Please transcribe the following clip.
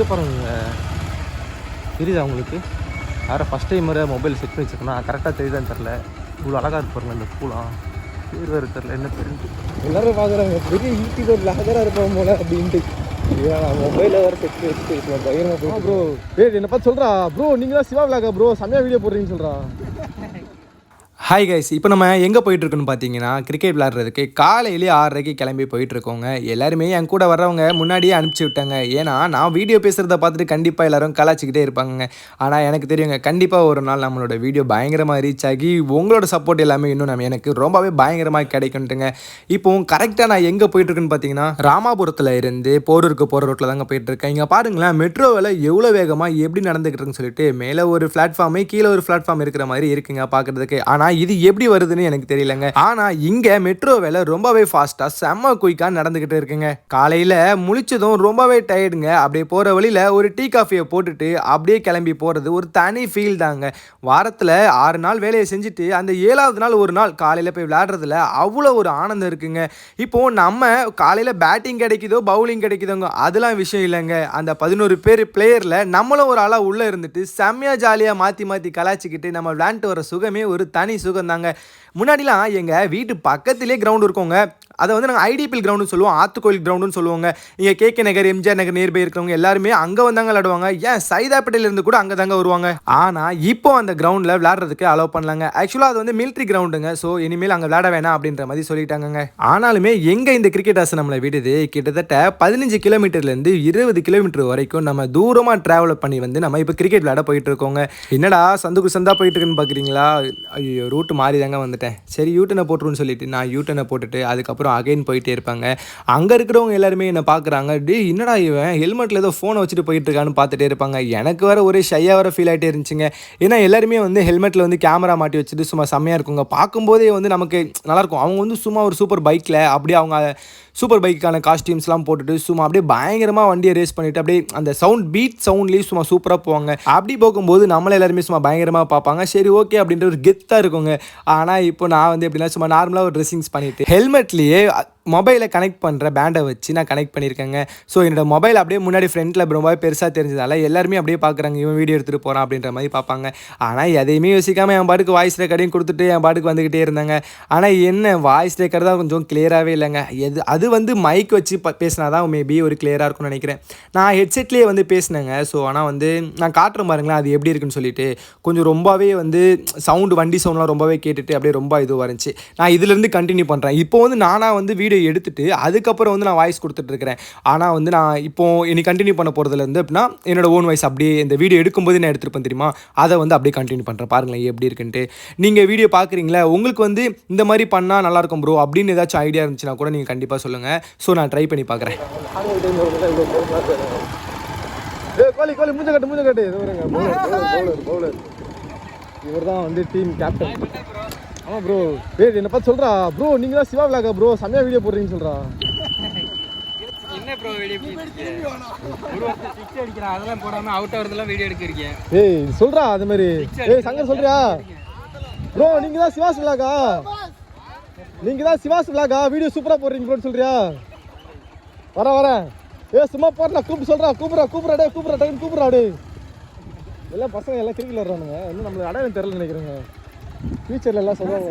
இங்கே பாருங்க. தெரியுதா உங்களுக்கு? யாரை ஃபஸ்ட் டைம் வர மொபைல் செட் பண்ணி வச்சுருக்கோன்னா கரெக்டாக தெரியுதான்னு தெரில இவ்வளோ அழகாக இருக்கு பாருங்க இந்த பூலாம் பேர் வேறு தெரில என்ன பேருன்ட்டு எல்லாரும் பார்க்குறாங்க. பெரிய யூடியூபர் லாகராக இருப்பான் போல அப்படின்ட்டு. மொபைலில் வேறு செட் வச்சுட்டு பயங்கரமாக போய் ப்ரோ என்ன பார்த்து சொல்றா. ப்ரோ நீங்க தான் சிவா விளாக ப்ரோ செம்மையா வீடியோ போடுறீங்கன்னு சொல்றா. ஹாய் கைஸ் இப்போ நம்ம எங்கே போயிட்டுருக்குன்னு பார்த்தீங்கன்னா கிரிக்கெட் விளாட்றதுக்கு காலையிலேயே ஆறரைக்கு கிளம்பி போயிட்டுருக்கோங்க. எல்லாருமே என் கூட வர்றவங்க முன்னாடியே அனுப்பிச்சி விட்டாங்க. ஏன்னா நான் வீடியோ பேசுகிறத பார்த்துட்டு கண்டிப்பாக எல்லாரும் கலாச்சிக்கிட்டே இருப்பாங்க ஆனால் எனக்கு தெரியுங்க கண்டிப்பாக ஒரு நாள் நம்மளோட வீடியோ பயங்கரமாக ரீச் ஆகி உங்களோட சப்போர்ட் எல்லாமே இன்னும் நம்ம எனக்கு ரொம்பவே பயங்கரமாக கிடைக்குன்ட்டுங்க இப்போ கரெக்டாக நான் எங்கே போயிட்டுருக்குன்னு பார்த்தீங்கன்னா ராமாபுரத்தில் இருந்து போரூருக்கு போகிற ரோட்டில் தாங்க போயிட்டுருக்கேன். இங்கே பாருங்களேன் மெட்ரோவில் எவ்வளோ வேகமாக எப்படி நடந்துக்கிட்டுருக்குன்னு சொல்லிட்டு மேலே ஒரு பிளாட்ஃபார்மே கீழே ஒரு பிளாட்ஃபார்ம் இருக்கிற மாதிரி இருக்குங்க பார்க்குறதுக்கு. ஆனால் இது எப்படி வருதுன்னு எனக்கு தெரியலங்க. ஆனால் இங்கே மெட்ரோ வேலை ரொம்பவே ஃபாஸ்ட்டாக செம்ம குயிக்காக நடந்துக்கிட்டு இருக்குங்க. காலையில் முழிச்சதும் ரொம்பவே டயர்டுங்க அப்படியே போகிற வழியில் ஒரு டீ காஃபியை போட்டுட்டு அப்படியே கிளம்பி போகிறது ஒரு தனி ஃபீல் தாங்க. வாரத்தில் ஆறு நாள் வேலையை செஞ்சுட்டு அந்த ஏழாவது நாள் ஒரு நாள் காலையில் போய் விளையாடுறதுல அவ்வளோ ஒரு ஆனந்தம் இருக்குங்க. இப்போ நம்ம காலையில் பேட்டிங் கிடைக்குதோ பவுலிங் கிடைக்குதோங்க அதெல்லாம் விஷயம் இல்லைங்க. அந்த பதினோரு பேர் பிளேயரில் நம்மளும் ஒரு ஆளாக உள்ளே இருந்துட்டு செம்மையாக ஜாலியாக மாற்றி மாற்றி கலாச்சிக்கிட்டு நம்ம விளையாண்டு வர சுகமே ஒரு தனி சுகம். தாங்க முன்னாடிலாம் எங்கள் வீட்டு பக்கத்திலே கிரவுண்ட் இருக்கோங்க. அதை வந்து நாங்கள் ஐடிபிஎல் கிரவுண்டுன்னு சொல்லுவோம் ஆத்துக்கோயில் கிரவுண்டுன்னு சொல்லுவாங்க. இங்கே K Nagar MGR Nagar nearby இருக்கிறவங்க எல்லாருமே அங்கே வந்தாங்க விளாடுவாங்க. ஏன் சைதாப்பேட்டையில இருந்து கூட அங்கே தாங்க வருவாங்க. ஆனால் இப்போ அந்த கிரவுண்டில் விளாடுறதுக்கு அலோவ் பண்ணலாங்க. ஆக்சுவலாக அது வந்து மிலிட்ரி கிரவுண்டுங்க ஸோ இனிமேல் அங்கே விளாட வேணாம் அப்படின்ற மாதிரி சொல்லிட்டாங்க ஆனாலுமே எங்கே இந்த கிரிக்கெட் ஆசை நம்மளை விடுது? கிட்டத்தட்ட பதினஞ்சு கிலோமீட்டர்லேருந்து இருபது கிலோமீட்டர் வரைக்கும் நம்ம தூரமாக ட்ராவல் பண்ணி வந்து நம்ம இப்போ கிரிக்கெட் விளாட போயிட்டு இருக்கோங்க. என்னடா சந்துக்கு சந்தா போயிட்டு இருக்குன்னு பார்க்குறீங்களா ஐயோ ரூட்டு மாறி தாங்க வந்துட்டேன். சரி யூட்டனை போட்டுருன்னு சொல்லிட்டு நான் யூட்டனை போட்டுட்டு அதுக்கப்புறம் அகைன் போயிட்டே இருப்பாங்க. அங்கே இருக்கிறவங்க எல்லாருமே என்னை பார்க்குறாங்க டே என்னடா இவன்? ஹெல்மெட்டில் ஏதோ ஃபோனை வச்சுட்டு போயிட்டு இருக்கான்னு பார்த்துட்டே இருப்பாங்க. எனக்கு வேறு ஒரே ஷையாக வர ஃபீல் ஆகிட்டே இருந்துச்சுங்க. ஏன்னா எல்லாருமே வந்து ஹெல்மெட்டில் வந்து கேமரா மாட்டி வச்சுட்டு சும்மா செம்மையாக இருக்குங்க. பார்க்கும்போதே வந்து நமக்கு நல்லாயிருக்கும். அவங்க வந்து சும்மா ஒரு சூப்பர் பைக்கில் அப்படியே அவங்க சூப்பர் பைக்கான காஸ்டியூம்ஸ்லாம் போட்டுட்டு சும்மா அப்படியே பயங்கரமாக வண்டியை ரேஸ் பண்ணிட்டு அப்படியே அந்த சவுண்ட் பீட் சவுண்ட்லேயும் சும்மா சூப்பராக போவாங்க. அப்படி போகும்போது நம்மள எல்லாருமே சும்மா பயங்கரமாக பார்ப்பாங்க. சரி ஓகே அப்படின்ற ஒரு கெத்தாக இருக்குங்க. ஆனால் இப்போ நான் வந்து எப்படின்னா சும்மா நார்மலாக ஒரு ட்ரெஸ்ஸிங்ஸ் பண்ணிட்டு ஹெல்மெட்லேயே they மொபைலை கனெக்ட் பண்ணுற பேண்டை வச்சு நான் கனெக்ட் பண்ணியிருக்கேங்க. ஸோ என்னோட மொபைல் அப்படியே முன்னாடி ஃப்ரண்ட்டில் ரொம்பவே பெருசாக தெரிஞ்சதால எல்லாருமே அப்படியே பார்க்குறாங்க இவன் வீடியோ எடுத்துகிட்டு போகிறான் அப்படின்ற மாதிரி பார்ப்பாங்க. ஆனால் எதையுமே யோசிக்காமல் என் பாட்டுக்கு வாய்ஸ் ரெக்கார்டையும் கொடுத்துட்டு என் பாட்டுக்கு வந்துக்கிட்டே இருந்தாங்க. ஆனால் என்ன வாய்ஸ் ரெக்கார்ட் தான் கொஞ்சம் கிளியராகவே இல்லைங்க. எது அது வந்து மைக் வச்சு ப பேசினா தான் மேபி ஒரு கிளியராக இருக்கும்னு நினைக்கிறேன். நான் ஹெட்செட்லேயே வந்து பேசினேங்க. ஸோ ஆனால் வந்து நான் காட்டுறேன் பாருங்களேன் அது எப்படி இருக்குன்னு சொல்லிட்டு. கொஞ்சம் ரொம்பவே வந்து சவுண்டு வண்டி சவுண்ட்லாம் ரொம்பவே கேட்டுட்டு அப்படியே ரொம்ப இதுவாக இருந்துச்சு. நான் இதுலேருந்து கண்டினியூ பண்ணுறேன் இப்போ வந்து நானாக வந்து வீடியோ எடுத்துட்டு அதுக்கப்புறம் வந்து நான் வாய்ஸ் கொடுத்துட்ருக்கிறேன். ஆனால் வந்து நான் இப்போ இனி கண்டினியூ பண்ண போகிறதுலேருந்து அப்படின்னா என்னோட ஓன் வாய்ஸ் அப்படியே இந்த வீடியோ எடுக்கும்போது நான் எடுத்துருப்பேன் தெரியுமா? அதை வந்து அப்படியே கண்டினியூ பண்ணுறேன் பாருங்களேன் எப்படி இருக்குன்ட்டு. நீங்கள் வீடியோ பார்க்குறீங்களா உங்களுக்கு வந்து இந்த மாதிரி பண்ணால் நல்லாயிருக்கும் ப்ரோ அப்படின்னு ஏதாச்சும் ஐடியா இருந்துச்சுன்னா கூட நீங்கள் கண்டிப்பாக சொல்லுங்கள் ஸோ நான் ட்ரை பண்ணி பார்க்குறேன். கோலி கோலி மூஞ்ச கட்டு மூஞ்ச கட்டு. இவர் தான் வந்து டீம் கேப்டன் ஆமா ப்ரோ டேய் என்ன பார்த்து சொல்றா. ப்ரோ நீங்க தான் சிவா விளாக ப்ரோ செம்மையா வீடியோ போடுறீங்கன்னு சொல்றா. என்ன ப்ரோ வீடியோ சிக்ஸ் அடிக்கிறேன். அதெல்லாம் போடாம அவுட் ஆகிறதுலாம் வீடியோ எடுக்கிறீங்க. ஏய் சொல்றா அது மாதிரி. ஏய் சங்கர் சொல்றியா? ப்ரோ நீங்க தான் சிவாஸ் விளாகா நீங்க தான் சிவாஸ் விளாகா வீடியோ சூப்பரா போடுறீங்க ப்ரோன்னு சொல்றியா? வரேன் வரேன். ஏ சும்மா போடுறா கூப்பிட்டு சொல்றா. கூப்பிட்றா கூப்பிட்றா டே கூப்பிட்றா டேன்னு கூப்பிட்றா டே எல்லாம் பசங்க எல்லாம் கிரிக்கெட் விளாட்றானுங்க இன்னும் நம்மளுக்கு அடையாளம் தெரியல நினைக்கிறேங்க. ஃபியூச்சர்ல எல்லாம் சொல்லுவாங்க.